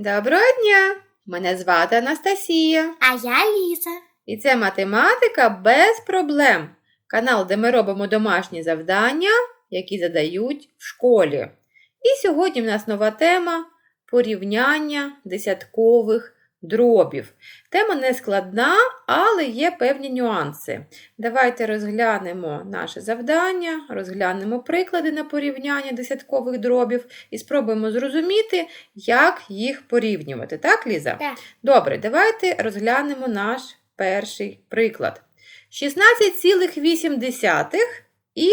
Доброго дня! Мене звати Анастасія. А я Ліза. І це математика без проблем. Канал, де ми робимо домашні завдання, які задають в школі. І сьогодні в нас нова тема порівняння десяткових дробів. Тема не складна, але є певні нюанси. Давайте розглянемо наше завдання, розглянемо приклади на порівняння десяткових дробів і спробуємо зрозуміти, як їх порівнювати. Так, Ліза? Так. Добре, давайте розглянемо наш перший приклад. 16,8 і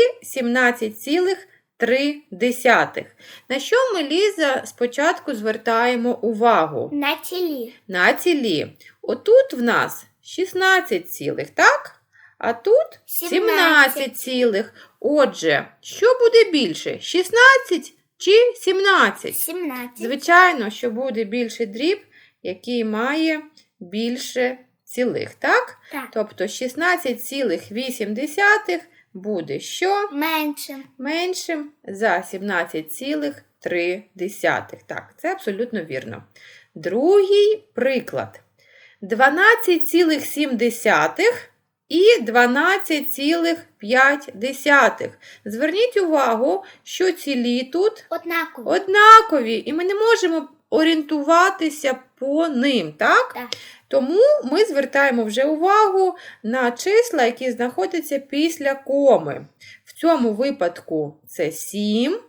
17,3. На що ми, Ліза, спочатку звертаємо увагу? На тілі. На цілі. Отут в нас 16 цілих, так? А тут 17 цілих. Отже, що буде більше? 16 чи 17? 17. Звичайно, що буде більший дріб, який має більше цілих, так? Так. Тобто 16,8 буде що? Менше. Меншим за 17,3. Так, це абсолютно вірно. Другий приклад. 12,7 і 12,5. Зверніть увагу, що цілі тут Однаково. однакові, і ми не можемо орієнтуватися по ним, так? Так. Тому ми звертаємо вже увагу на числа, які знаходяться після коми. В цьому випадку це 7,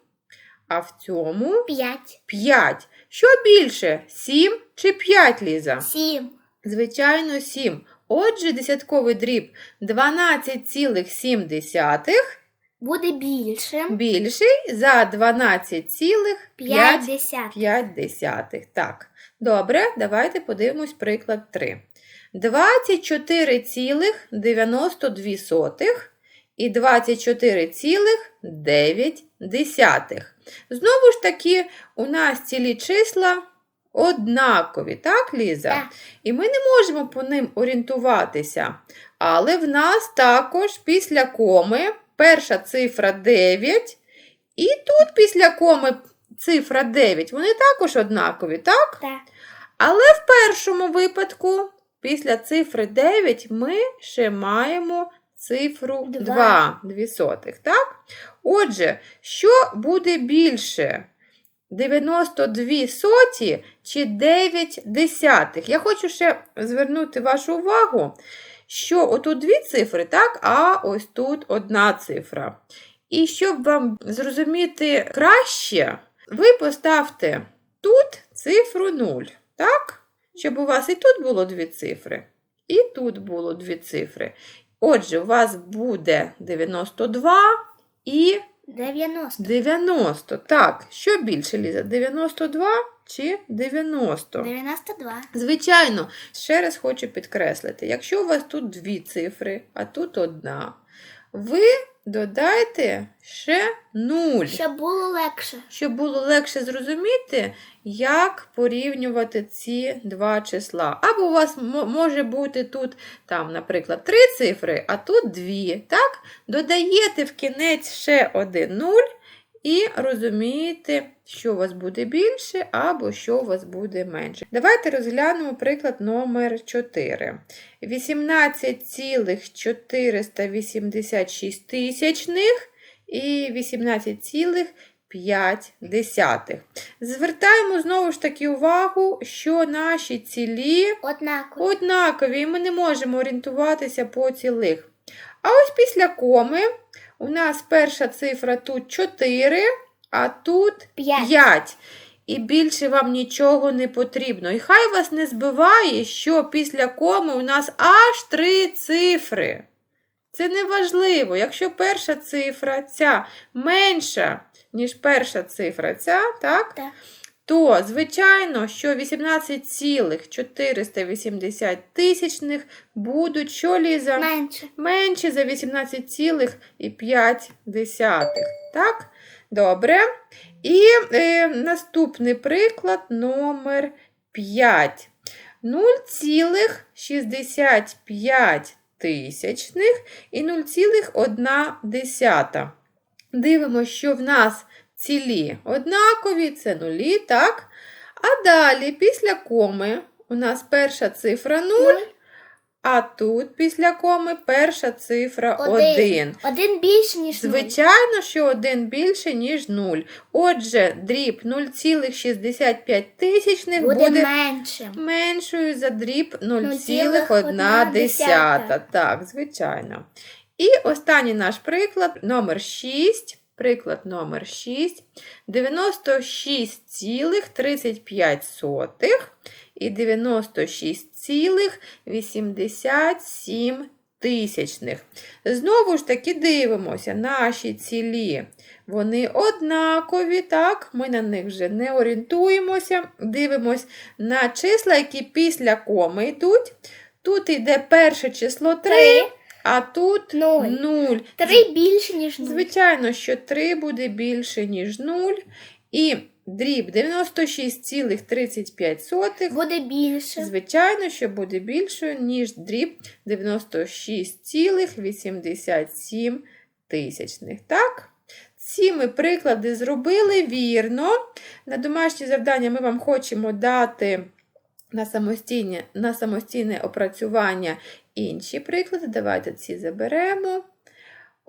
а в цьому 5. 5. Що більше? 7 чи 5, Ліза? 7. Звичайно, 7. Отже, десятковий дріб 12,7 Буде більше. більший за 12,5 50. 5. Так. Добре, давайте подивимось приклад 3. 24,92 і 24,9. Знову ж таки, у нас цілі числа однакові, так, Ліза? Так. І ми не можемо по ним орієнтуватися. Але в нас також після коми перша цифра 9, і тут після коми цифра 9, вони також однакові, так? Так. Але в першому випадку, після цифри 9, ми ще маємо цифру 2, Два. 2 сотих, так? Отже, що буде більше? 92 соті чи 9 десятих? Я хочу ще звернути вашу увагу, що отут дві цифри, так, а ось тут одна цифра. І щоб вам зрозуміти краще, ви поставте тут цифру 0, так? Щоб у вас і тут було дві цифри, і тут було дві цифри. Отже, у вас буде 92 і 90. 90. Так, що більше, Ліза? 92 чи 90? 92. Звичайно, ще раз хочу підкреслити: якщо у вас тут дві цифри, а тут одна, ви додайте ще 0. Щоб було легше. Щоб було легше зрозуміти, як порівнювати ці два числа. Або у вас може бути тут, там, наприклад, три цифри, а тут дві. Так? Додаєте в кінець ще один нуль і розумієте, що у вас буде більше, або що у вас буде менше. Давайте розглянемо приклад номер 4. 18,486 тисячних і 18,5. Звертаємо знову ж таки увагу, що наші цілі Однаково. однакові, і ми не можемо орієнтуватися по цілих. А ось після коми у нас перша цифра тут 4, а тут 5. 5. І більше вам нічого не потрібно. І хай вас не збиває, що після коми у нас аж три цифри. Це не важливо. Якщо перша цифра ця менша, ніж перша цифра ця, так? Так. То, звичайно, що 18,480 тисячних будуть, що Ліза? Менше. менше за 18,5. Так? Добре. І е, наступний приклад номер 5. 0,65 тисячних і 0,1. Дивимося, що в нас цілі однакові, це нулі, так? А далі, після коми, у нас перша цифра 0, а тут після коми перша цифра 1. Один більше, ніж нуль. Звичайно, що 1 більше, ніж 0. Отже, дріб 0,65 тисячних Буде, буде меншим. меншою за дріб 0,1. 0,1. Так, звичайно. І останній наш приклад, номер 6. Приклад номер 6. 96,35 і 96,87 тисячних. Знову ж таки дивимося, наші цілі. Вони однакові, так? Ми на них вже не орієнтуємося. Дивимось на числа, які після коми йдуть. Тут йде перше число 3, Три. А тут Нуль. 0. Три більше, ніж нуль. Звичайно, що 3 буде більше, ніж 0. І дріб 96,35. Буде більше. Звичайно, що буде більшою, ніж дріб 96,87 тисячних. Так? Ці ми приклади зробили вірно. На домашнє завдання ми вам хочемо дати на самостійне, на самостійне опрацювання інші приклади. Давайте ці заберемо.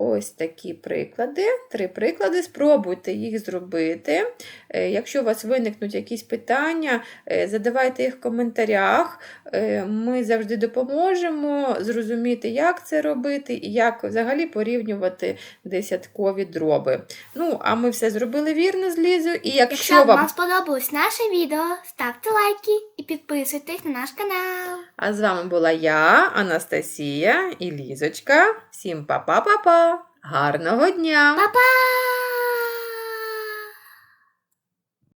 Ось такі приклади. Три приклади. Спробуйте їх зробити. Е, Якщо у вас виникнуть якісь питання, е, задавайте їх в коментарях. Е, Ми завжди допоможемо зрозуміти, як це робити і як взагалі порівнювати десяткові дроби. Ну, а ми все зробили вірно з Лізою. І якщо, Якщо вам вам сподобалось наше відео, ставте лайки і підписуйтесь на наш канал. А з вами була я, Анастасія і Лізочка. Всім па-па-па-па! Гарного дня! Па-па!